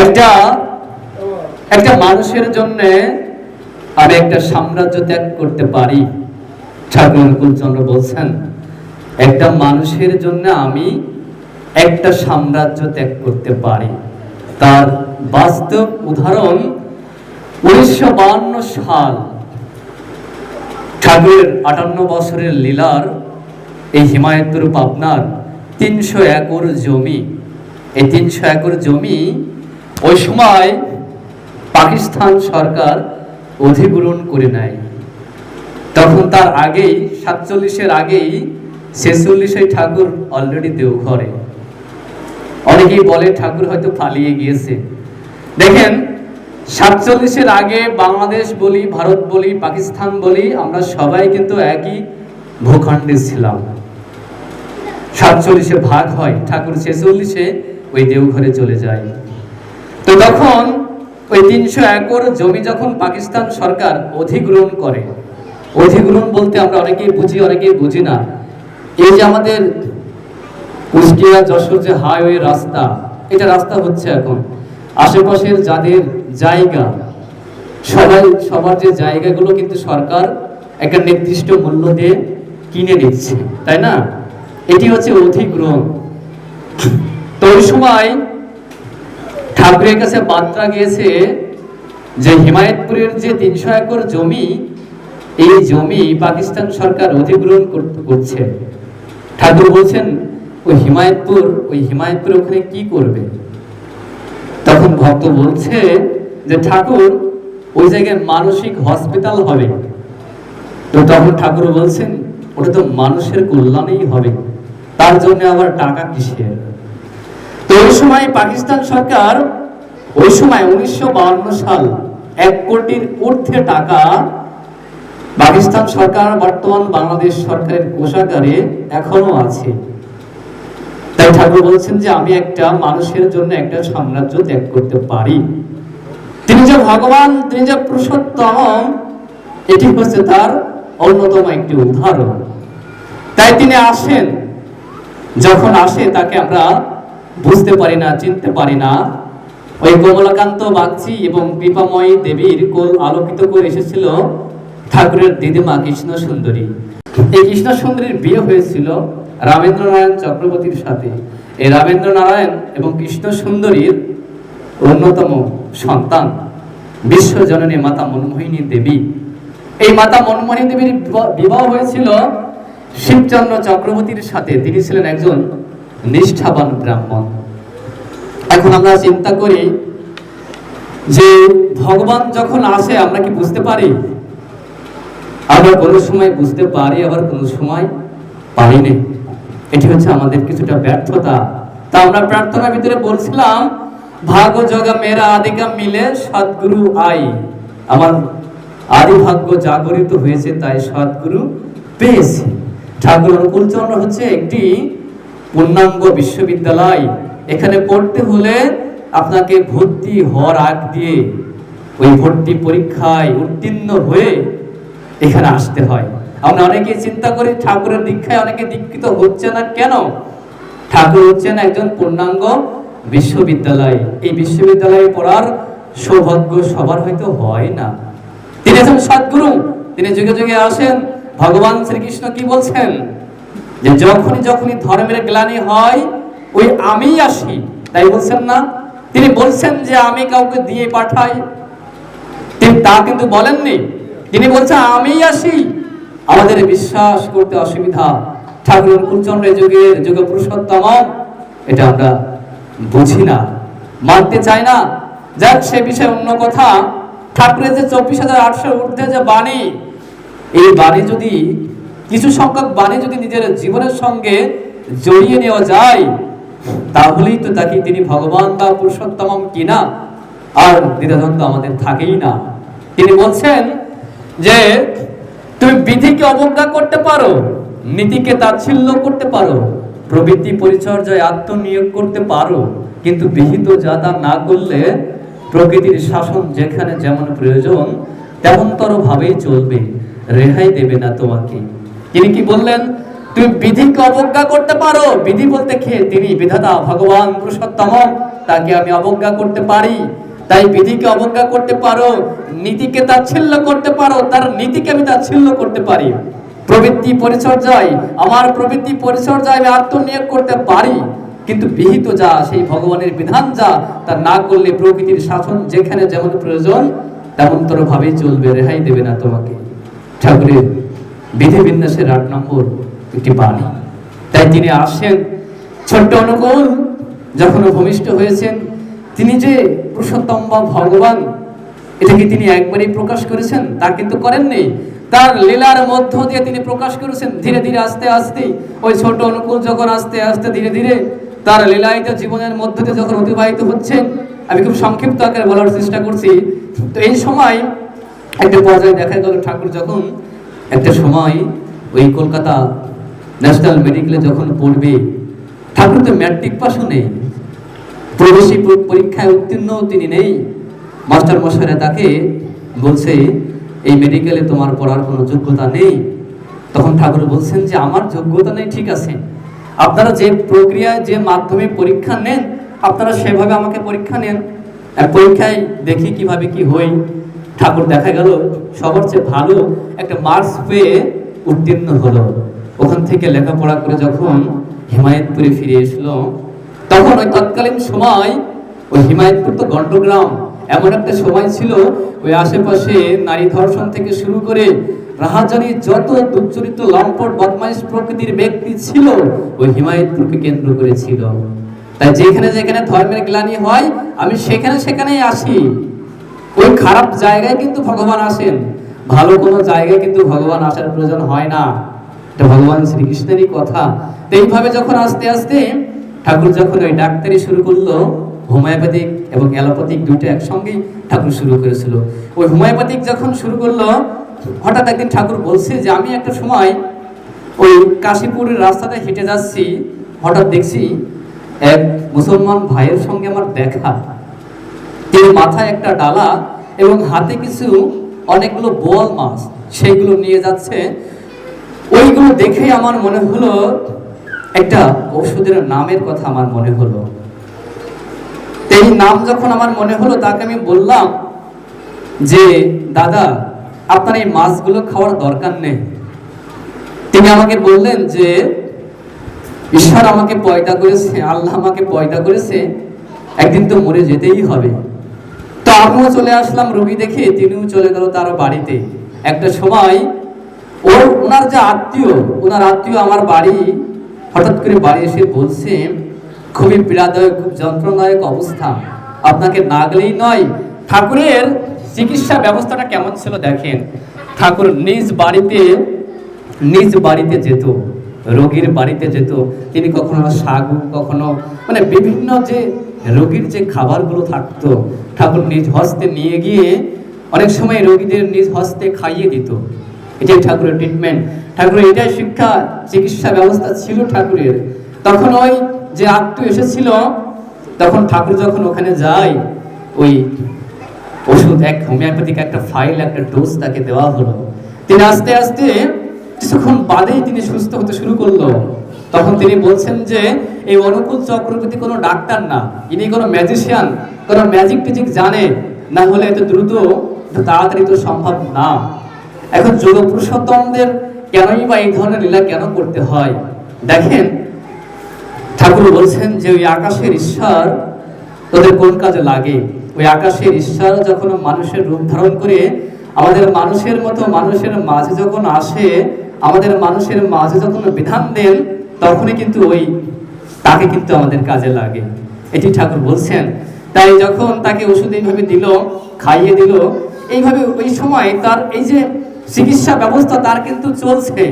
একটা একটা মানুষের জন্য আমি একটা সাম্রাজ্য ত্যাগ করতে পারি। ঠাকুর বলছেন, একটা মানুষের জন্য আমি একটা সাম্রাজ্য ত্যাগ করতে পারি। তার বাস্তব উদাহরণ উনিশশো সাল, ঠাকুরের আটান্ন বছরের লীলার এই হিমায়তপুর পাবনার তিনশো একর জমি। এই তিনশো একর জমি ওই সময় পাকিস্তান সরকার অধিগ্রহণ করে নেয়। তখন তার আগেই, সাতচল্লিশের আগেই ছেচল্লিশে ঠাকুর অলরেডি দেওঘরে। অনেকেই বলে ঠাকুর হয়তো পালিয়ে গিয়েছে। দেখেন, সাতচল্লিশের আগে বাংলাদেশ বলি, ভারত বলি, পাকিস্তান বলি, আমরা সবাই কিন্তু একই ভূখণ্ডে ছিলাম। সাতচল্লিশে ভাগ হয়, ঠাকুর ছেচল্লিশে ওই দেওঘরে চলে যায়। তো তখন ওই তিনশো একর জমি যখন পাকিস্তান সরকার অধিগ্রহণ করে, অধিগ্রহণ বলতে আমরা অনেকেই বুঝি অনেকেই বুঝি না। এই যে আমাদের কুষ্টিয়া যশোর যে হাইওয়ে রাস্তা, এটা রাস্তা হচ্ছে এখন আশেপাশের যাদের জায়গা, সবাই, সবার যে জায়গাগুলো কিন্তু সরকার একটা নির্দিষ্ট মূল্য দিয়ে কিনে নিচ্ছে, তাই না? এটি হচ্ছে অধিগ্রহণ। তো ওই সময় ঠাকুরের কাছে বার্তা গিয়েছে যে হিমায়তপুরের যে তিনশো একর জমি, এই জমি পাকিস্তান সরকার অধিগ্রহণ কর- করছে। ঠাকুর বলছেন, ওই হিমায়তপুর ওই হিমায়তপুর ওখানে কি করবে? তখন ভক্ত বলছে যে, ঠাকুর, ওই জায়গায় মানসিক হসপিটাল হবে। তো তখন ঠাকুর বলছেন, ওটা তো মানুষের কল্যাণেই হবে। তার জন্য আবার টাকা কিসের? তো ওই সময় পাকিস্তান সরকার, ওই সময় উনিশশো সাল এক কোটির ঊর্ধ্বে টাকা পাকিস্তান সরকার, বর্তমান বাংলাদেশ সরকারের কোষাগারে এখনও আছে। তাই ঠাকুর বলছেন যে আমি একটা মানুষের জন্য একটা সাম্রাজ্য ত্যাগ করতে পারি। তিনি যে ভগবান, তিনি যে পুরুষোত্তম, এটি হচ্ছে তার অন্যতম একটি উদাহরণ। তাই তিনি আসেন। যখন আসে তাকে আমরা বুঝতে পারি না, চিনতে পারি না। ওই কমলাকান্ত বাগচি এবং কৃপাময়ী দেবীর কোল আলোকিত করে এসেছিল ঠাকুরের দিদিমা কৃষ্ণ সুন্দরী এই কৃষ্ণ সুন্দরীর বিয়ে হয়েছিল রামেন্দ্র নারায়ণ চক্রবর্তীর সাথে। এই রামেন্দ্র নারায়ণ এবং কৃষ্ণ সুন্দরীর অন্যতম সন্তান বিশ্বজননী মাতা মনমোহিনী দেবী। এই মাতা মনমোহিনী দেবীর বিবাহ হয়েছিল শিবচন্দ্র চক্রবর্তীর সাথে। তিনি ছিলেন একজন নিষ্ঠাবান ব্রাহ্মণ। এখন আমরা চিন্তা করি যে ভগবান যখন আসে, আমরা কি বুঝতে পারি? আবার কোনো সময় বুঝতে পারি, আবার কোনো সময় পারি না এটি হচ্ছে আমাদের কিছুটা ব্যর্থতা। তা আমরা প্রার্থনার ভিতরে বলছিলাম, ভাগ্য জগা মেরা আদিকা মিলে সদ্গুরু আই। আমার আদি ভাগ্য জাগরিত হয়েছে, তাই সদ্গুরু পেয়েছি। ঠাকুর অনুকূলচন্দ্র হচ্ছে একটি পূর্ণাঙ্গ বিশ্ববিদ্যালয়। এখানে পড়তে হলে আপনাকে ভর্তি হওয়ার আগ দিয়ে ওই ভর্তি পরীক্ষায় উত্তীর্ণ হয়ে এখানে আসতে হয়। আমরা অনেকে চিন্তা করি, ঠাকুরের দীক্ষায় অনেকে দীক্ষিত হচ্ছে না কেন? ঠাকুর হচ্ছেন একজন পূর্ণাঙ্গ বিশ্ববিদ্যালয়। এই বিশ্ববিদ্যালয়ে পড়ার সৌভাগ্য সবার হয়তো হয় না। তিনি একজন সদ্গুরু। তিনি যুগে যুগে আসেন। ভগবান শ্রীকৃষ্ণ কি বলছেন? যে যখনই যখনই ধর্মের গ্লানি হয় ওই আমিই আসি। তাই বলছেন না? তিনি বলছেন যে আমি কাউকে দিয়ে পাঠাই। তিনি তা কিন্তু বলেননি। তিনি বলছেন আমি আসি। আমাদের বিশ্বাস করতে অসুবিধা। ঠাকুর কুলচন্দ্রের যুগের যুগ পুরুষোত্তম এটা আমরা বুঝি না মানতে চাই না। যাক সে বিষয়ে অন্য কথা। ঠাকুরের যে চব্বিশ হাজার আটশোর ঊর্ধ্বে যে বাণী এই বাণী যদি কিছু সংখ্যক বাণী যদি নিজের জীবনের সঙ্গে জড়িয়ে নেওয়া যায়, তাহলেই তো তাকে তিনি ভগবান বা পুরুষোত্তম কিনা? আর দ্বিধাদ্বন্দ্ব আমাদের থাকেই না। তিনি বলছেন যে, তুমি বিধিকে অবজ্ঞা করতে পারো, নীতিকে তাচ্ছিল্য করতে পারো, প্রবৃত্তি পরিচর্যায় আত্মনিয়োগ করতে পারো, কিন্তু বিহিত যাতা না করলে প্রকৃতির শাসন যেখানে যেমন প্রয়োজন তেমনতর ভাবেই চলবে। রেহাই দেবে না তোমাকে। তিনি কি বললেন? তুমি বিধিকে অবজ্ঞা করতে পারো। বিধি বলতে খেয়ে তিনি বিধাতা ভগবান পুরুষোত্তম। তাকে আমি অবজ্ঞা করতে পারি। তাই বিধিকে অবজ্ঞা করতে পারো, নীতিকে তাচ্ছিল্য করতে পারো, তার নীতিকে আমি তাচ্ছিল্য করতে পারি। প্রবৃত্তি পরিচর্যায়, আমার প্রবৃত্তি পরিচর্যায় আমি আত্মনিয়োগ করতে পারি। কিন্তু বিহিত যা, সেই ভগবানের বিধান যা, তা না করলে প্রকৃতির শাসন যেখানে যেমন প্রয়োজন তেমনতর ভাবেই চলবে, রেহাই দেবে না তোমাকে। ঠাকুরের বিধি বিন্যাসের আট নম্বর একটি বাণী। তাই তিনি আসেন ছোট্ট অনুকূল, যখন ভূমিষ্ঠ হয়েছেন, তিনি যে পুরুষোত্তম বা ভগবান এটাকে তিনি একবারই প্রকাশ করেছেন? তা কিন্তু করেননি তার লীলার মধ্য দিয়ে তিনি প্রকাশ করেছেন। ধীরে ধীরে আস্তে আস্তে, ওই ছোট অনুকূল যখন আস্তে আস্তে ধীরে ধীরে তার লীলায়িত জীবনের মধ্য দিয়ে যখন অতিবাহিত হচ্ছেন, আমি খুব সংক্ষিপ্ত আকারে বলার চেষ্টা করছি। তো এই সময় একটা পর্যায়ে দেখা গেল ঠাকুর যখন একটা সময় ওই কলকাতা ন্যাশনাল মেডিকেলে যখন পড়বে ঠাকুর তো ম্যাট্রিক পাশও নেই। প্রবেশী পরীক্ষায় উত্তীর্ণ তিনি নেই। মাস্টার মশাইরা তাকে বলছে, এই মেডিকেলে তোমার পড়ার কোনো যোগ্যতা নেই। তখন ঠাকুর বলছেন যে, আমার যোগ্যতা নেই, ঠিক আছে। আপনারা যে প্রক্রিয়ায়, যে মাধ্যমে পরীক্ষা নেন, আপনারা সেভাবে আমাকে পরীক্ষা নেন। পরীক্ষায় দেখি কীভাবে কি হই ঠাকুর দেখা গেল, সবার চেয়ে ভালো একটা মার্কস পেয়ে উত্তীর্ণ হলো। ওখান থেকে লেখাপড়া করে যখন হিমায়তপুরে ফিরে এসলো, তখন ওই তৎকালীন সময় ওই হিমায়তপুর তো গণ্ডগ্রাম এমন একটা সময় ছিল, ওই আশেপাশে নারী ধর্ষণ থেকে শুরু করে রাহাজানি যত দুশ্চরিত্র, লম্পট, বদমাইশ প্রকৃতির ব্যক্তি ছিল, ওই হিমায়তপুরকে কেন্দ্র করেছিল। তাই যেখানে যেখানে ধর্মের গ্লানি হয়, আমি সেখানে সেখানেই আসি। খারাপ জায়গায় কিন্তু ভগবান আসেন, ভালো কোনো জায়গায় কিন্তু ভগবান আসার প্রয়োজন হয় না। এটা ভগবান শ্রীকৃষ্ণেরই কথা। এইভাবে যখন আস্তে আস্তে ঠাকুর যখন ওই ডাক্তারি শুরু করল, হোমিওপ্যাথিক এবং অ্যালোপ্যাথিক দুটো একসঙ্গেই ঠাকুর শুরু করেছিল। ওই হোমিওপ্যাথিক যখন শুরু করল, হঠাৎ একদিন ঠাকুর বলছে যে, আমি একটা সময় ওই কাশীপুরের রাস্তাতে হেঁটে যাচ্ছি, হঠাৎ দেখছি এক মুসলমান ভাইয়ের সঙ্গে আমার দেখা। তিনি মাথায় একটা ডালা এবং হাতে কিছু অনেকগুলো বল মাছ সেইগুলো নিয়ে যাচ্ছে। ওইগুলো দেখে আমার মনে হলো, একটা ওষুধের নামের কথা আমার মনে হলো। এই নাম যখন আমার মনে হলো, তাকে আমি বললাম যে, দাদা, আপনার এই মাছগুলো খাওয়ার দরকার নেই। তিনি আমাকে বললেন যে, ঈশ্বর আমাকে পয়দা করেছে, আল্লাহ আমাকে পয়দা করেছে, একদিন তো মরে যেতেই হবে। তো আমিও চলে আসলাম, রোগী দেখে তিনিও চলে গেল তার বাড়িতে। একটা সময় ওর, ওনার যে আত্মীয়, ওনার আত্মীয় আমার বাড়ি, হঠাৎ করে বাড়ি এসে বলছে, খুবই পীড়াদায়ক, খুব যন্ত্রণাদায়ক অবস্থা। আপনাকে না গেলেই নয়, ঠাকুরের চিকিৎসা ব্যবস্থাটা কেমন ছিল দেখেন। ঠাকুর নিজ বাড়িতে নিজ বাড়িতে যেত, রোগীর বাড়িতে যেত। তিনি কখনো সাগু, কখনো মানে বিভিন্ন যে রোগীর যে খাবারগুলো থাকতো ঠাকুর নিজ হস্তে নিয়ে গিয়ে অনেক সময় রোগীদের নিজ হস্তে খাইয়ে দিত। এটাই ঠাকুরের ট্রিটমেন্ট ঠাকুরের এটাই শিক্ষা, চিকিৎসা ব্যবস্থা ছিল ঠাকুরের। তখন ওই যে আত্মীয় এসেছিল, তখন ঠাকুর যখন ওখানে যায়, ওই ওষুধ, এক হোমিওপ্যাথিক একটা ফাইল একটা ডোজ তাকে দেওয়া হলো। তিনি আস্তে আস্তে কিছুক্ষণ বাদেই তিনি সুস্থ হতে শুরু করল। তখন তিনি বলছেন যে এই অনুকূল চক্রবর্তী কোনো ডাক্তার না। ইনি কোনো ম্যাজিশিয়ান কোনো ম্যাজিক টিজিক জানে, না হলে এত দ্রুত তাড়াতাড়ি তো সম্ভব না। এখন যোগ পুরুষোত্তমদের কেনই বা এই ধরনের লীলা কেন করতে হয়? দেখেন, ঠাকুর বলছেন যে ওই আকাশের ঈশ্বর তোদের কোন কাজে লাগে? ওই আকাশের ঈশ্বর যখন মানুষের রূপ ধারণ করে, আমাদের মানুষের মতো মানুষের মাঝে যখন আসে, আমাদের মানুষের মাঝে যখন বিধান দেন, তখনই কিন্তু ওই তাকে কিন্তু আমাদের কাজে লাগে। এটি ঠাকুর বলছেন। তাই যখন তাকে ওষুধ এইভাবে দিল, খাইয়ে দিল, এইভাবে ওই সময় তার এই যে চিকিৎসা ব্যবস্থা, তার কিন্তু চলছে।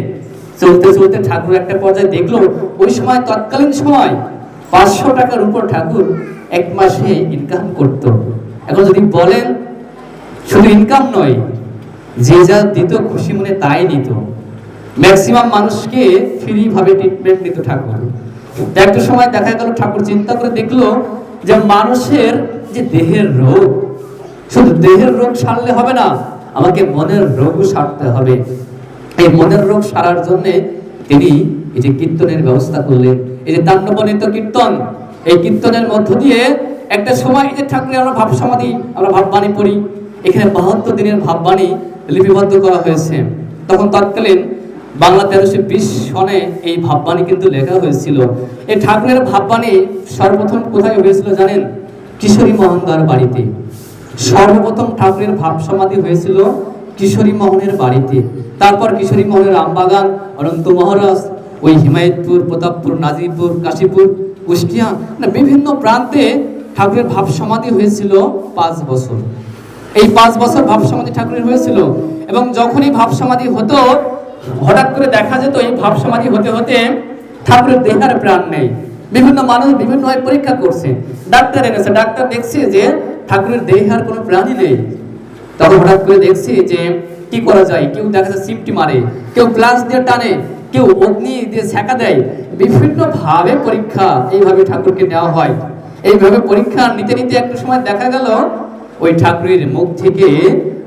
চলতে চলতে ঠাকুর একটা পর্যায়ে দেখল, ওই সময় তৎকালীন সময় পাঁচশো টাকার উপর ঠাকুর এক মাসে ইনকাম করত। এখন যদি বলেন, শুধু ইনকাম নয়, যে যা দিত খুশি মনে তাই নিত। ম্যাক্সিমাম মানুষকে ফ্রি ভাবে ট্রিটমেন্ট দিত ঠাকুর। একটা সময় দেখা গেল, ঠাকুর চিন্তা করে দেখল যে মানুষের যে দেহের রোগ, শুধু দেহের রোগ সারলে হবে না, আমাকে মনের রোগও সারতে হবে। এই মনের রোগ সারার জন্য তিনি এই যে কীর্তনের ব্যবস্থা করলেন। এই যে তাণ্ডবনিত কীর্তন, এই কীর্তনের মধ্য দিয়ে একটা সময় যে ঠাকুরের আমরা ভাব সমাধি, আমরা ভাববাণী পড়ি। এখানে বাহাত্তর দিনের ভাববাণী লিপিবদ্ধ করা হয়েছে। তখন তৎকালীন বাংলা তেরোশো বিশ সনে এই ভাববাণী কিন্তু লেখা হয়েছিল। এই ঠাকুরের ভাববাণী সর্বপ্রথম কোথায় হয়েছিল জানেন? কিশোরী মোহনদার বাড়িতে। সর্বপ্রথম ঠাকুরের ভাব সমাধি হয়েছিল কিশোরী মোহনের বাড়িতে। তারপর কিশোরী মোহনের আমবাগান অনন্ত মহারাজ, ওই হিমায়তপুর, প্রতাপপুর, নাজিরপুর, কাশীপুর, কুষ্টিয়া, না বিভিন্ন প্রান্তে ঠাকুরের ভাব সমাধি হয়েছিল পাঁচ বছর। এই পাঁচ বছর ভাব সমাধি ঠাকুরের হয়েছিল এবং যখনই ভাব সমাধি হতো হঠাৎ করে দেখা যেত এই ভাব সমাধি হতে হতে ঠাকুরের দেহার প্রাণ নেই। বিভিন্ন মানুষ বিভিন্ন ভাবে পরীক্ষা করছে। ডাক্তার এনেছে। ডাক্তার দেখছে যে ঠাকুরের দেহে আর কোনো প্রাণই নেই। তখন হঠাৎ করে দেখছি যে কি করা যায়? কেউ দেখা যাচ্ছে সিমটি মারে, কেউ গ্লাস দিয়ে টানে, কেউ অগ্নি দিয়ে ছ্যাঁকা দেয়। বিভিন্ন ভাবে পরীক্ষা এইভাবে ঠাকুরকে নেওয়া হয়। এইভাবে পরীক্ষা নিতে নিতে একটা সময় দেখা গেল, ওই ঠাকুরের মুখ থেকে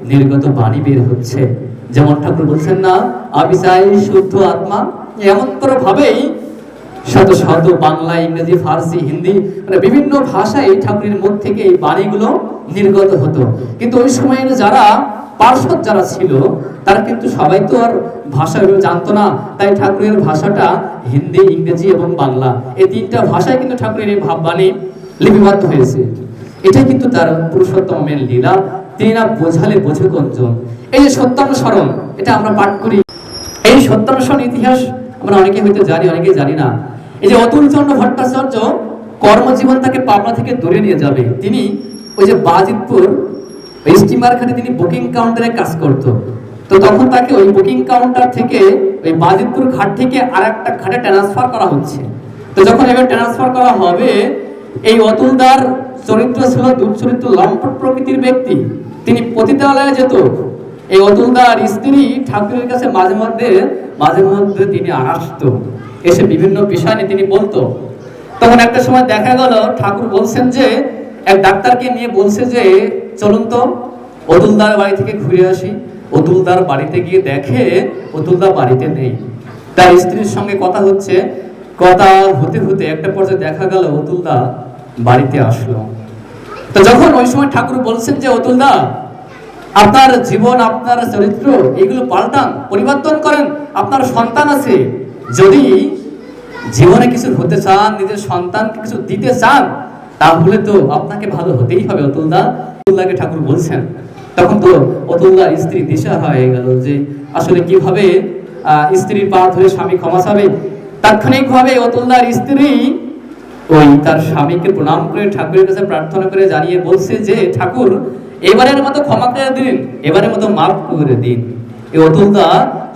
নির্গত বাণী বের হচ্ছে। যেমন ঠাকুর বলছেন না, আমি চাই শুদ্ধ আত্মা। এমন করে ভাবেই শত শত বাংলা, ইংরেজি, ফার্সি, হিন্দি মানে বিভিন্ন ভাষায় ঠাকুরের মুখ থেকে এই বাণীগুলো নির্গত হতো। কিন্তু ওই সময়ের যারা পার্শ্বদ যারা ছিল, তারা কিন্তু সবাই তো আর ভাষা জানতো না। তাই ঠাকুরের ভাষাটা হিন্দি, ইংরেজি এবং বাংলা, এই তিনটা ভাষায় কিন্তু ঠাকুরের এই ভাববাণী লিপিবদ্ধ হয়েছে। এটাই কিন্তু তার পুরুষোত্তমের লীলা। তিনি না বোঝালে বোঝে কোনজন এই যে সত্যানুসরণ, এটা আমরা পাঠ করি। এই সত্যানুসরণ ইতিহাস আমরা অনেকে হয়তো জানি, অনেকে জানি না। এই যে অতুল চন্দ্র ভট্টাচার্য কর্মজীবন তাকে পাবনা থেকে দূরে নিয়ে যাবে। তিনি ওই যে বাজিতপুর স্টিমার খানে তিনি বুকিং কাউন্টারে কাজ করত। তো তখন তাকে ওই বুকিং কাউন্টার থেকে ওই বাজিতপুর ঘাট থেকে আর একটা ঘাটে ট্রান্সফার করা হচ্ছে। তো যখন এবার ট্রান্সফার করা হবে, এই অতুলদার চরিত্র ছিল দুর্চরিত্র লম্পট প্রকৃতির ব্যক্তি। তিনি পতিতালয়ে যেত। এই অতুলদার স্ত্রী ঠাকুরের কাছে মাঝে মধ্যে মাঝে মধ্যে তিনি আসতো এসে বিভিন্ন বিষয় নিয়ে তিনি বলতো। তখন একটা সময় দেখা গেল, ঠাকুর বলছেন যে, এক ডাক্তারকে নিয়ে বলছে যে, চলুন তো, অতুলদার বাড়ি থেকে ঘুরে আসি। অতুলদার বাড়িতে গিয়ে দেখে, অতুলদার বাড়িতে নেই। তার স্ত্রীর সঙ্গে কথা হচ্ছে। কথা হতে হতে একটা পর্যায়ে দেখা গেল, অতুলদা বাড়িতে আসলো। তো যখন ওই সময় ঠাকুর বলছেন যে, অতুলদা আপনার জীবন, আপনার চরিত্র, এগুলো পাল্টান, পরিবর্তন করেন। আপনার সন্তান আছে। যদি জীবনে কিছু হতে চান, নিজের সন্তানকে কিছু দিতে চান, তাহলে তো আপনাকে ভালো হতেই হবে, অতুলদা। অতুলদাকে ঠাকুর বলছেন। তখন তো অতুলদার স্ত্রী দিশা হয়ে গেল যে, আসলে কীভাবে স্ত্রীর পা ধরে স্বামী ক্ষমা চাবে? তাৎক্ষণিকভাবে অতুলদার স্ত্রী ওই তার স্বামীকে প্রণাম করে ঠাকুরের কাছে প্রার্থনা করে জানিয়ে বলছে যে, ঠাকুর এবারের মতো ক্ষমা করে দিন, এবারের মতো মাফ করে দিন। এই অতুলদা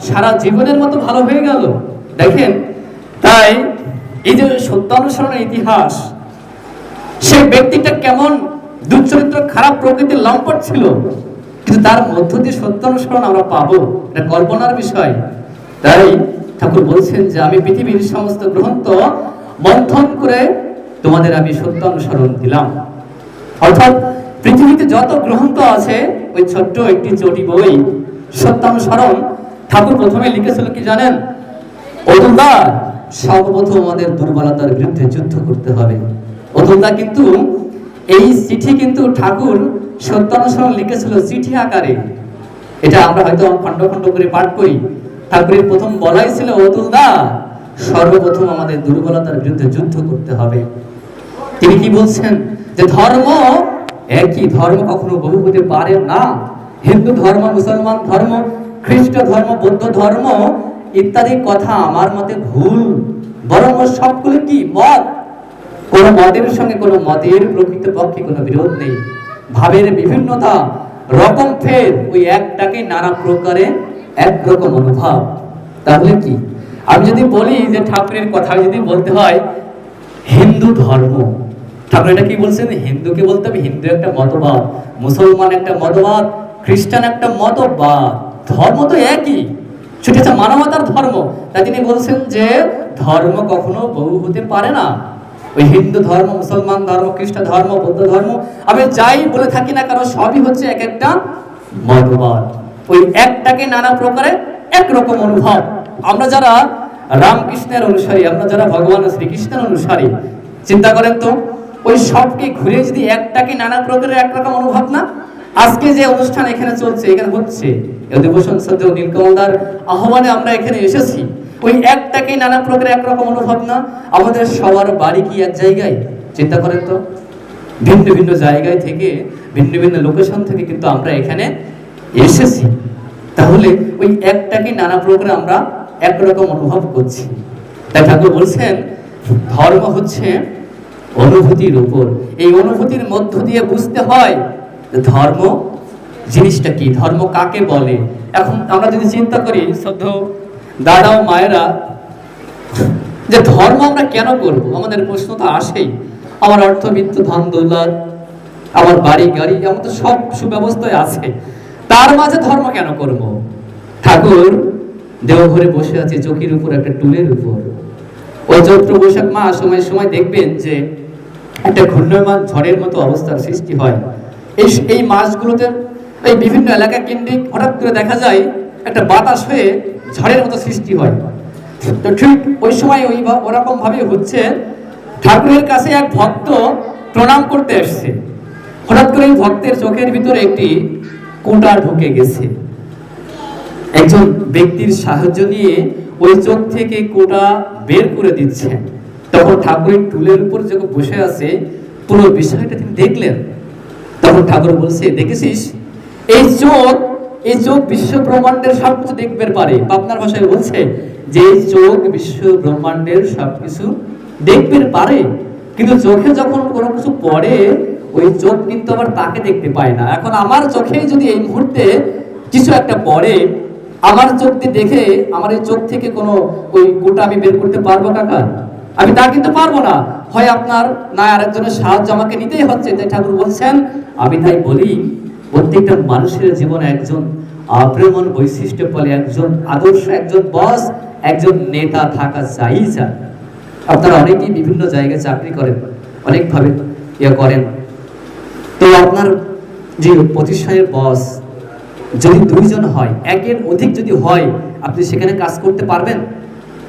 সারা জীবনের মতো ভালো হয়ে গেল। দেখেন, তাই এই যে সত্যানুসরণের ইতিহাস, সেই ব্যক্তিটা কেমন দুচরিত্র খারাপ প্রকৃতির লম্পট ছিল, কিন্তু তার মধ্য দিয়ে সত্যানুসরণ আমরা পাবো, এটা কল্পনার বিষয়। তাই ঠাকুর বলছেন যে, আমি পৃথিবীর সমস্ত গ্রন্থ মন্থন করে তোমাদের আমি সত্যানুসরণ দিলাম। অর্থাৎ পৃথিবীতে যত গ্রন্থ আছে, ওই ছোট্ট একটি চটি বই সত্যানুসরণ ঠাকুর প্রথমে লিখেছিল কি জানেন? অতুলদা, সর্বপ্রথম আমাদের দুর্বলতার বিরুদ্ধে যুদ্ধ করতে হবে। অতুলদা কিন্তু, এই চিঠি কিন্তু ঠাকুর সত্যানুসরণ লিখেছিল চিঠি আকারে। এটা আমরা হয়তো খণ্ড খণ্ড করে পাঠ করি। ঠাকুরের প্রথম বলাই ছিল, অতুলদা, সর্বপ্রথম আমাদের দুর্বলতার বিরুদ্ধে যুদ্ধ করতে হবে। তিনি কি বলছেন? যে ধর্ম একই ধর্ম কখনো বহু হতে পারে না। হিন্দু ধর্ম, মুসলমান ধর্ম, খ্রিস্ট ধর্ম, বৌদ্ধ ধর্ম ইত্যাদি কথা আমার মতে ভুল। বরং সবগুলো কি মত? কোন মতের সঙ্গে কোন মতের প্রকৃত পক্ষে কোনো বিরোধ নেই। ভাবের বিভিন্নতা, রকম ফের ওই একটাকে নানা প্রকারে একরকম অনুভব। তাহলে কি? আমি যদি বলি যে ঠাকুরের কথা যদি বলতে হয়, হিন্দু ধর্ম। ঠাকুর এটা কি বলছেন? হিন্দুকে বলতে হবে হিন্দু একটা মতবাদ, মুসলমান একটা মতবাদ, খ্রিস্টান একটা মতবাদ, ধর্ম তো একই। সেটা হচ্ছে মানবতার ধর্ম। তাই তিনি বলছেন যে ধর্ম কখনো বহু হতে পারে না। ওই হিন্দু ধর্ম, মুসলমান ধর্ম, খ্রিস্ট ধর্ম, বৌদ্ধ ধর্ম, আমি যাই বলে থাকি না কারণ সবই হচ্ছে এক একটা মতবাদ। ওই একটাকে নানা প্রকারে একরকম অনুভব। আমরা যারা রামকৃষ্ণের অনুসারী, আমরা যারা ভগবান শ্রীকৃষ্ণের অনুসারী, চিন্তা করেন তো ওই সবকে ঘুরে যদি একটাকে নানা প্রকারের একরকম অনুভব না? আজকে যে অনুষ্ঠান এখানে চলছে, এখানে হচ্ছে। নীলকমলদার আহ্বানে আমরা এখানে এসেছি। ওই একটাকে নানা প্রকারের একরকম অনুভব না? আমাদের সবার বাড়ি কি এক জায়গায়? চিন্তা করেন তো। ভিন্ন ভিন্ন জায়গায় থেকে, ভিন্ন ভিন্ন লোকেশন থেকে কিন্তু আমরা এখানে এসেছি। তাহলে ওই একটাকে নানা প্রকারে আমরা একরকম অনুভব করছি। তাই ঠাকুর বলছেন, ধর্ম হচ্ছে অনুভূতির উপর। এই অনুভূতির মধ্য দিয়ে বুঝতে হয় ধর্ম জিনিসটা কি, ধর্ম কাকে বলে? এখন আমরা যদি চিন্তা করি সদ্য দাদা ও মায়েরা, যে ধর্ম আমরা কেন করব? আমাদের প্রশ্ন তো আসেই। আমার অর্থবিত্ত ধন, দৌলত, আমার বাড়ি, গাড়ি আমার তো সব সুব্যবস্থায় আছে। তার মাঝে ধর্ম কেন করব? ঠাকুর দেওঘরে বসে আছে, চোখের উপর একটা টুলের উপর। ওই চৈত্র বৈশাখ মাস, সময় সময় দেখবেন যে একটা ঘূর্ণয়মান ঝড়ের মতো অবস্থার সৃষ্টি হয়। এই এই মাসগুলোতে এই বিভিন্ন এলাকা কেন্দ্রিক হঠাৎ করে দেখা যায় একটা বাতাস হয়ে ঝড়ের মতো সৃষ্টি হয়। তো ঠিক ওই সময় ওই ভা- ওরকম ভাবে হচ্ছে, ঠাকুরের কাছে এক ভক্ত প্রণাম করতে এসছে। হঠাৎ করে এই ভক্তের চোখের ভিতরে একটি কোটা ঢুকে গেছে। একজন ব্যক্তির সাহায্য নিয়ে ওই চোখ থেকে কোটা বের করে দিচ্ছেন। তখন ঠাকুরের টুলের উপর যখন বসে আছে, পুরো বিষয়টা তিনি দেখলেন। তখন ঠাকুর বলছে, দেখেছিস? এই চোখ এই চোখ বিশ্ব ব্রহ্মাণ্ডের সবকিছু দেখতে পারে। আপনার ভাষায় বলছে যে, এই চোখ বিশ্ব ব্রহ্মাণ্ডের সবকিছু দেখতে পারে। কিন্তু চোখে যখন কোনো কিছু পড়ে, ওই চোখ কিন্তু আবার তাকে দেখতে পায় না। এখন আমার চোখে যদি এই মুহূর্তে কিছু একটা পড়ে, আমার চোখ দিয়ে দেখে, আমার এই চোখ থেকে কোনো ওই গোটা আমি বের করতে পারব কাকা? আমি তা কিন্তু পারব না। হয় আপনার না আরেকজনের সাহায্য আমাকে নিতেই হচ্ছে, তাই ঠাকুর বলছেন, আমি তাই বলি, প্রত্যেকটা মানুষের জীবনে একজন আপ্রেমন বৈশিষ্ট্য বলে একজন আদর্শ, একজন বস, একজন নেতা থাকা চাই চায় আপনারা অনেকেই বিভিন্ন জায়গায় চাকরি করেন, অনেকভাবে ইয়ে করেন। তো আপনার যে প্রতিষ্ঠানের বস, যদি দুইজন হয়, একের অধিক যদি হয়, আপনি সেখানে কাজ করতে পারবেন?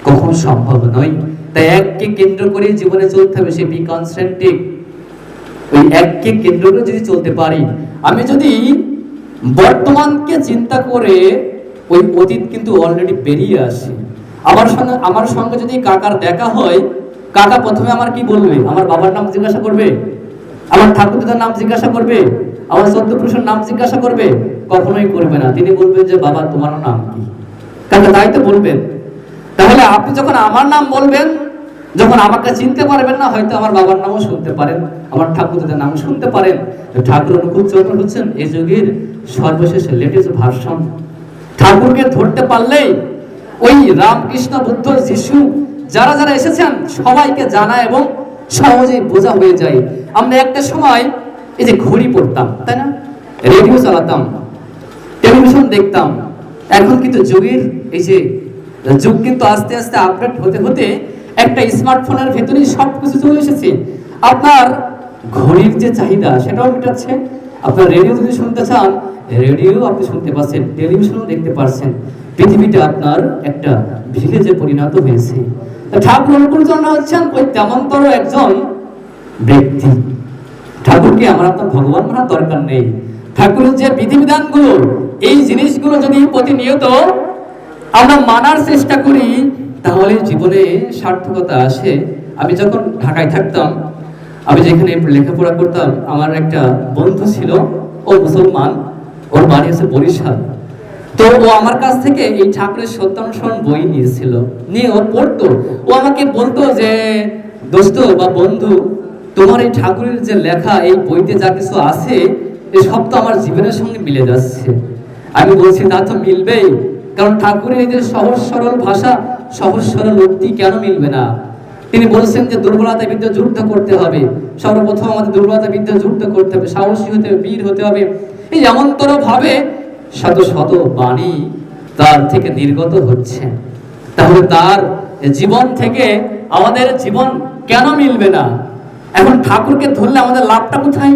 কখনো সম্ভব নয়। তাই এককে কেন্দ্র করে জীবনে চলতে হবে, সে বি কনসেন্ট্রিক ওই এককে কেন্দ্র করে যদি চলতে পারি, আমি যদি বর্তমানকে চিন্তা করে ওই অতীত কিন্তু অলরেডি বেরিয়ে আসি। আমার সঙ্গে আমার সঙ্গে যদি কাকার দেখা হয়, কাকা প্রথমে আমার কি বলবে? আমার বাবার নাম জিজ্ঞাসা করবে? আমার ঠাকুর দাদার নাম জিজ্ঞাসা করবে? আমার পুরুষের নাম জিজ্ঞাসা করবে? কখনোই করবে না। তিনি বলবেন যে, বাবা তোমার নাম কি? কাকা তাই তো বলবেন। তাহলে আপনি যখন আমার নাম বলবেন যখন আমাকে চিনতে পারবেন না, হয়তো আমার বাবার নামও শুনতে পারেন, আমার ঠাকুর দাদার নাম শুনতে পারেন। ঠাকুর অনুকূল হচ্ছেন এই যুগের সর্বশেষ লেটেস্ট ভার্সন ঠাকুরকে ধরতে পারলেই ওই রামকৃষ্ণ বুদ্ধ যিশু, যারা যারা এসেছেন, সবাইকে জানা এবং সহজেই বোঝা হয়ে যায়। আমরা একটা সময় এই যে ঘড়ি পড়তাম, তাই না? রেডিও চালাতাম, টেলিভিশন দেখতাম। এখন কিন্তু যুগের এই যে যুগ কিন্তু আস্তে আস্তে আপডেট হতে হতে একটা স্মার্টফোনের ভেতরেই সব কিছু চলে এসেছে। আপনার ঘড়ির যে চাহিদা, সেটাও মেটাচ্ছে। আপনার রেডিও যদি শুনতে চান রেডিও আপনি শুনতে পাচ্ছেন টেলিভিশনও দেখতে পাচ্ছেন পৃথিবীটা আপনার একটা ভিলেজে পরিণত হয়েছে। ঠাকুর অনুকূলচন্দ্র হচ্ছেন ওই তেমনতর একজন ব্যক্তি। ঠাকুরকে আমার আপনার ভগবান মানার দরকার নেই। ঠাকুরের যে বিধিবিধানগুলো, এই জিনিসগুলো যদি প্রতিনিয়ত আমরা মানার চেষ্টা করি তাহলে জীবনে সার্থকতা আসে। আমি যখন ঢাকায় থাকতাম, আমি যেখানে লেখাপড়া করতাম, আমার একটা বন্ধু ছিল, ও মুসলমান, ওর বাড়ি আছে বরিশাল। তো ও আমার কাছ থেকে এই ঠাকুরের সত্যানুসরণ বই নিয়েছিল। নিয়ে ও পড়তো। ও আমাকে বলতো যে, দোস্ত বা বন্ধু, তোমার এই ঠাকুরের যে লেখা, এই বইতে যা কিছু আছে এই সব তো আমার জীবনের সঙ্গে মিলে যাচ্ছে। আমি বলছি, তা তো মিলবেই। কারণ ঠাকুরের এই যে সহজ সরল ভাষা সরল উক্তি কেন মিলবে না? তিনি বলছেন যে দুর্বলতা বিদ্যা যুদ্ধ করতে হবে। সর্বপ্রথম আমাদের দুর্বলতা বিদ্যা যুদ্ধ করতে হবে। সাহসী হতে হবে, বীর হতে হবে। এই এমনতর ভাবে শত শত বাণী তার থেকে নির্গত হচ্ছে। তাহলে তার জীবন থেকে আমাদের জীবন কেন মিলবে না? এখন ঠাকুরকে ধরলে আমাদের লাভটা কোথায়?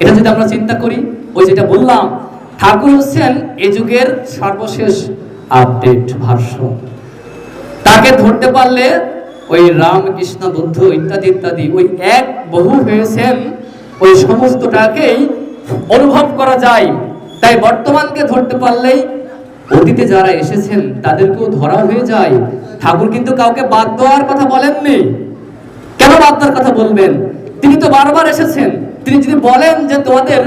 এটা যদি আমরা চিন্তা করি, ওই যেটা বললাম, ঠাকুর হচ্ছেন এ যুগের সর্বশেষ আপডেট ভাষ্য। তাকে ধরতে পারলে ওই রামকৃষ্ণ বুদ্ধ ইত্যাদি ইত্যাদি, ওই এক বহু হয়েছেন, ওই সমস্তটাকেই অনুভব করা যায়। তাই বর্তমানকে ধরতে পারলেই অতীতে যারা এসেছেন, তাদেরকেও ধরা হয়ে যায়। ঠাকুর কিন্তু কাউকে বাদ দেওয়ার কথা বলেননি। কেন বাদ দেওয়ার কথা বলবেন? তিনি তো বারবার এসেছেন। তিনি যদি বলেন যে তোমাদের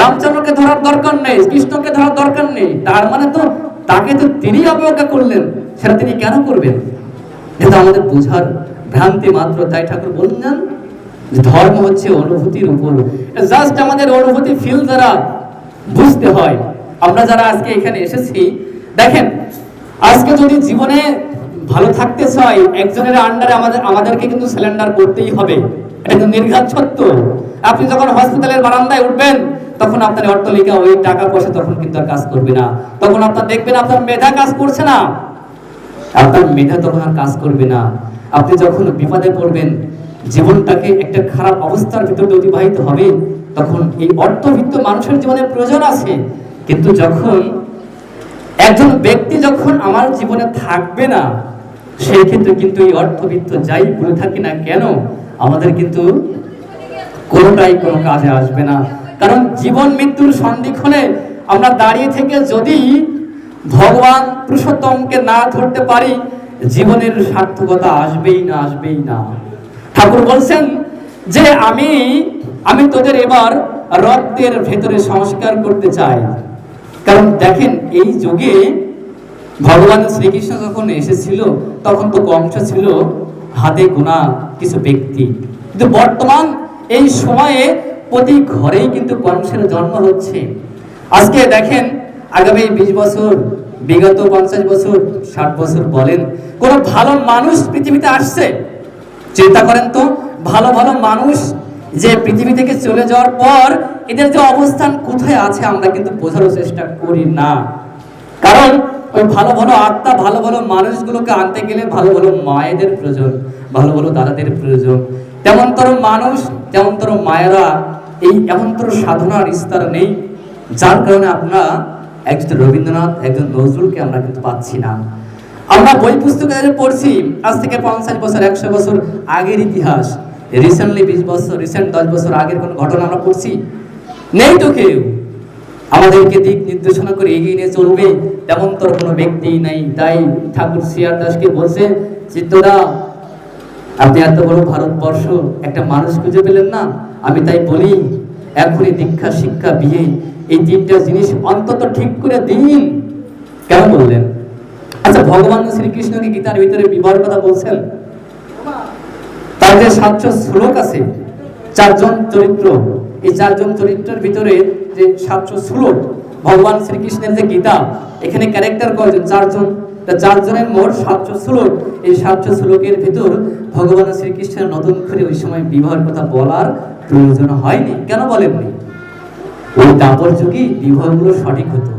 রামচন্দ্রকে ধরার দরকার নেই, কৃষ্ণকে ধরার দরকার নেই, তার মানে তো তাকে তো তিনি অবজ্ঞা করলেন। সেটা তিনি কেন করবেন? এটা আমাদের বোঝার ভ্রান্তি মাত্র। তাই ঠাকুর বললেন ধর্ম হচ্ছে অনুভূতির উপর। জাস্ট আমাদের অনুভূতি ফিল দ্বারা বুঝতে হয়। আমরা যারা আজকে এখানে এসেছি, দেখেন, আজকে যদি জীবনে ভালো থাকতে চাই, একজনের আন্ডারে আমাদের, আমাদেরকে কিন্তু সিলিন্ডার করতেই হবে। এটা কিন্তু নির্ঘাত সত্য। আপনি যখন হসপিটালের বারান্দায় উঠবেন, তখন আপনার অট্টলিকা ওই টাকা পয়সা তখন কিন্তু আর কাজ করবে না। তখন আপনার দেখবেন আপনার মেধা কাজ করছে না। আপনার মেধা আর কাজ করবে না। আপনি যখন বিপদে পড়বেন, জীবনটাকে একটা খারাপ অবস্থার ভিতরে অতিবাহিত হবে, তখন এই অর্থবিত্ত মানুষের জীবনে প্রয়োজন আছে। কিন্তু যখন একজন ব্যক্তি যখন আমার জীবনে থাকবে না, সেই ক্ষেত্রে কিন্তু এই অর্থবিত্ত যাই বলে থাকি না কেন, আমাদের কিন্তু কোনোটাই কোনো কাজে আসবে না। কারণ জীবন মৃত্যুর সন্ধিক্ষণে আমরা দাঁড়িয়ে থেকে যদি ভগবান পুরুষোত্তমকে না ধরতে পারি, জীবনের সার্থকতা আসবেই না আসবেই না। ঠাকুর বলছেন যে আমি আমি তোদের এবার রক্তের ভেতরে সংস্কার করতে চাই। কারণ দেখেন, এই যুগে ভগবান শ্রীকৃষ্ণ যখন এসেছিল, তখন তো কংস ছিল হাতে গোনা কিছু ব্যক্তি। কিন্তু বর্তমান এই সময়ে প্রতি ঘরেই কিন্তু কংসের জন্ম হচ্ছে। আজকে দেখেন আগামী বিশ বছর, বিগত পঞ্চাশ বছর, ষাট বছর বলেন, কোন ভালো মানুষ পৃথিবীতে আসছে? চিন্তা করেন তো, ভালো ভালো মানুষ যে পৃথিবী থেকে চলে যাওয়ার পর এদের যে অবস্থান কোথায় আছে আমরা কিন্তু বোঝার চেষ্টা করি না। কারণ ওই ভালো ভালো আত্মা, ভালো ভালো মানুষগুলোকে আনতে গেলে ভালো ভালো মায়েদের প্রয়োজন, ভালো ভালো দাদাদের প্রয়োজন। তেমন তেমনতর মানুষ, তেমনতর মায়েরা এই এমন এমনতর সাধনার স্তর নেই, যার কারণে আমরা একজন রবীন্দ্রনাথ, একজন নজরুলকে আমরা কিন্তু পাচ্ছি না। আমরা বই পুস্তকে পড়ছি, আজ থেকে পঞ্চাশ বছর, একশো বছর আগের ইতিহাস। রিসেন্টলি বিশ বছর রিসেন্ট দশ বছর আগের কোন ঘটনা আমরা পড়ছি? নেই তো কেউ। আমাদেরকে দিক নির্দেশনা করে এগিয়ে নিয়ে চলবে, তেমন তোর কোনো ব্যক্তি নাই। তাই ঠাকুর সিয়ার দাসকে বলছে, চিত্তদা, আপনি এত বড় ভারতবর্ষ, একটা মানুষ খুঁজে পেলেন না? আমি তাই বলি, এখনই দীক্ষা, শিক্ষা, বিয়ে এই তিনটা জিনিস অন্তত ঠিক করে দিন। কেন বললেন? আচ্ছা ভগবান শ্রীকৃষ্ণকে গীতার ভিতরে বিবাহের কথা বলছেন? তার যে সাতশো শ্লোক আছে, চারজন চরিত্র, এই চারজন চরিত্রের ভিতরে যে সাতশো শ্লোক, ভগবান শ্রীকৃষ্ণের যে গীতা, এখানে ক্যারেক্টার কয়জন? চারজন। তা চারজনের মোট সাতশো শ্লোক। এই সাতশো শ্লোকের ভিতর ভগবান শ্রীকৃষ্ণের নতুন করে ওই সময় বিবাহের কথা বলার প্রয়োজন হয়নি। কেন বলেননি? ওই দাপর যুগে বিবাহগুলো সঠিক হতো।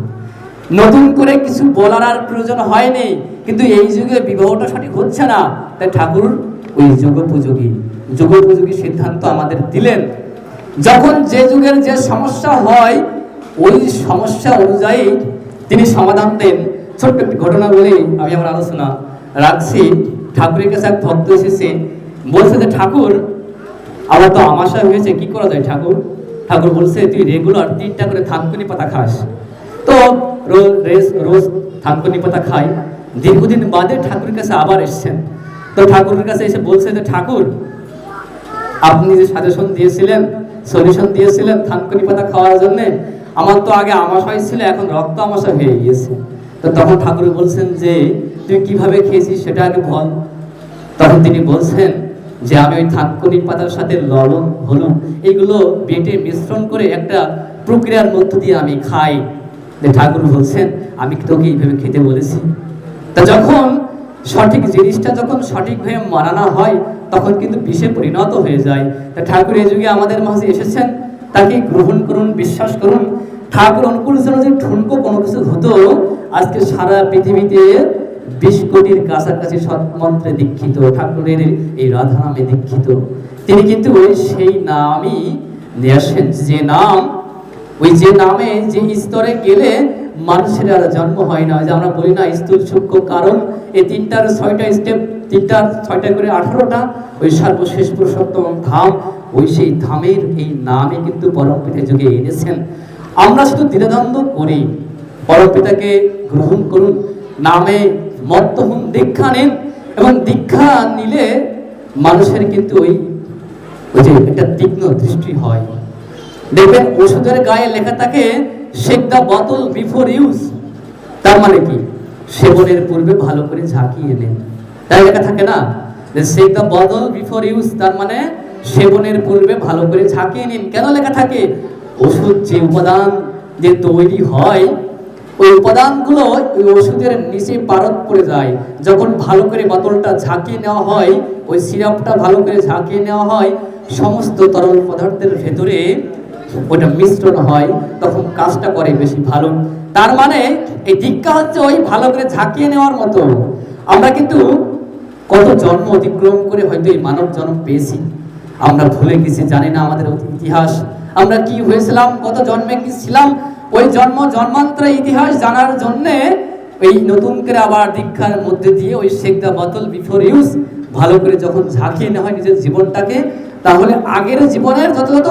নতুন করে কিছু বলার আর প্রয়োজন হয়নি, কিন্তু এই যুগে বিবাহটা সঠিক হচ্ছে না। তাই ঠাকুর ওই যুগোপযোগী যুগোপযোগী সিদ্ধান্ত আমাদের দিলেন। যখন যে যুগের যে সমস্যা হয়, ওই সমস্যা অনুযায়ী তিনি সমাধান দেন। ছোট্ট একটি ঘটনা বলে, আমি আমার আলোচনা রাখছি। ঠাকুরের কাছে এক ভক্ত এসেছে, বলছে যে, ঠাকুর আমার তো আমাশা হয়েছে, কি করা যায় ঠাকুর? ঠাকুর বলছে, তুই রেগুলার তিনটা করে থানকুনি পাতা খাস। তো রোজ রোজ থানকুনি পাতা খাই। দীর্ঘদিন বাদে ঠাকুরের কাছে আবার এসেছেন। তো ঠাকুরের কাছে এসে বলছে যে, ঠাকুর, আপনি যে সাজেশন দিয়েছিলেন সলিউশন দিয়েছিলেন থানকুনি পাতা খাওয়ার জন্য, আমার তো আগে আমাশয় ছিল, এখন রক্ত আমাশয় হয়ে গিয়েছে। তো তখন ঠাকুর বলছেন যে, তুই কীভাবে খেয়েছিস সেটা আগে বল। তখন তিনি বলছেন যে আমি ওই থানকুনি পাতার সাথে লবণ হলুদ এগুলো বেটে মিশ্রণ করে একটা প্রক্রিয়ার মধ্য দিয়ে আমি খাই। যে ঠাকুর বলছেন, আমি তোকে এইভাবে খেতে বলেছি? তা যখন সঠিক জিনিসটা যখন সঠিকভাবে মানানো হয়, তখন কিন্তু বিষে পরিণত হয়ে যায়। তা ঠাকুর এই যুগে আমাদের মাঝে এসেছেন, তাকে গ্রহণ করুন, বিশ্বাস করুন। ঠাকুর অনুকূল যেন যে ঠুনকো কোনো কিছু হতো, আজকে সারা পৃথিবীতে বিশ কোটির কাছাকাছি সৎমন্ত্রে দীক্ষিত, ঠাকুরের এই রাধা নামে দীক্ষিত। তিনি কিন্তু ওই সেই নামই নিয়ে আসেন। যে নাম, ওই যে নামে যে স্তরে গেলে মানুষের আর জন্ম হয় না। যে আমরা বলি না, স্থূল সূক্ষ্ম কারণ, এই তিনটার ছয়টা স্টেপ তিনটা ছয়টা করে আঠারোটা, ওই সর্বশেষ পুরুষোত্তম ধাম, ওই সেই ধামের এই নামে কিন্তু পরম পিতা যুগে এনেছেন। আমরা শুধু দ্বিধাদ্বন্দ্ব করি। পরম পিতাকে গ্রহণ করুন। নামে মত্ত দীক্ষা নেন এবং দীক্ষা নিলে মানুষের কিন্তু ওই ওই যে একটা তীক্ষ্ণ দৃষ্টি হয়। দেখবেন ওষুধের গায়ে লেখা থাকে শেক দ্য বোতল বিফোর ইউজ তার মানে কি? সেবনের পূর্বে ভালো করে ঝাঁকিয়ে নেন। তাই লেখা থাকে না? যে শেক দ্য বোতল বিফোর ইউজ তার মানে সেবনের পূর্বে ভালো করে ঝাঁকিয়ে নিন। কেন লেখা থাকে? ওষুধ যে উপাদান যে তৈরি হয় ওই উপাদানগুলো ওই ওষুধের নিচে পারদ পড়ে যায়। যখন ভালো করে বোতলটা ঝাঁকিয়ে নেওয়া হয়, ওই সিরাপটা ভালো করে ঝাঁকিয়ে নেওয়া হয়, সমস্ত তরল পদার্থের ভেতরে ওটা মিশ্রণ হয়, তখন কাজটা করে বেশি ভালো। তার মানে এই দীক্ষা হচ্ছে ওই ভালো করে ঝাঁকিয়ে নেওয়ার মতো। আমরা কিন্তু কত জন্ম অতিক্রম করে হয়তো এই মানব জন্ম পেয়েছি। আমরা ভুলে গেছি, জানি না আমাদের ইতিহাস। আমরা কি হয়েছিলাম, কত জন্মে কি ছিলাম ওই জন্ম জন্মান্তরের ইতিহাস জানার জন্যে এই নতুন করে আবার দীক্ষার মধ্যে দিয়ে ওই শেখ দা বোতল বিফোর ইউজ ভালো করে যখন ঝাঁকিয়ে নেওয়া হয় নিজের জীবনটাকে, তাহলে আগের জীবনের যত যত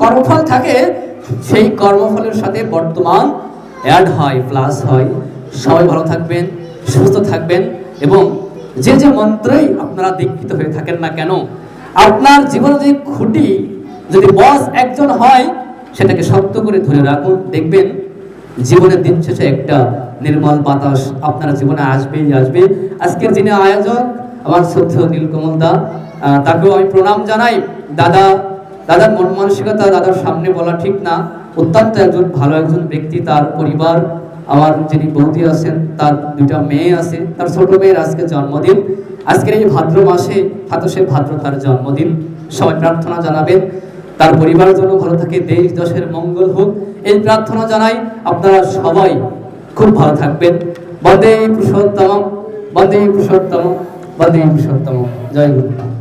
কর্মফল থাকে, সেই কর্মফলের সাথে বর্তমান অ্যাড হয় প্লাস হয়। সবাই ভালো থাকবেন, সুস্থ থাকবেন এবং যে যে মন্ত্রেই আপনারা দীক্ষিত হয়ে থাকেন না কেন, আপনার জীবনে যদি খুঁটি, যদি বস একজন হয় সেটাকে শক্ত করে ধরে রাখুন। দেখবেন জীবনের দিন শেষে একটা নির্মল বাতাস আপনার জীবনে আসবেই আসবে। আজকের যিনি আয়োজক আমার শ্রদ্ধ নীলকমল দা তাকেও আমি প্রণাম জানাই। দাদা, দাদার মন মানসিকতা দাদার সামনে বলা ঠিক না। অত্যন্ত একজন ভালো একজন ব্যক্তি, তার পরিবার, আমার যিনি বৌদি আছেন, তার দুইটা মেয়ে আছে, তার ছোট মেয়ের আজকে জন্মদিন। আজকের এই ভাদ্র মাসে সাতাশে ভাদ্র তার জন্মদিন। সবাই প্রার্থনা জানাবেন। তার পরিবারের জন্য ভালো থাকে, দেশ, দশের মঙ্গল হোক, এই প্রার্থনা জানাই আপনারা সবাই খুব ভালো থাকবেন। বন্দে পুরুষোত্তম বন্দে পুরুষোত্তম বন্দে পুরুষোত্তম জয় গুরু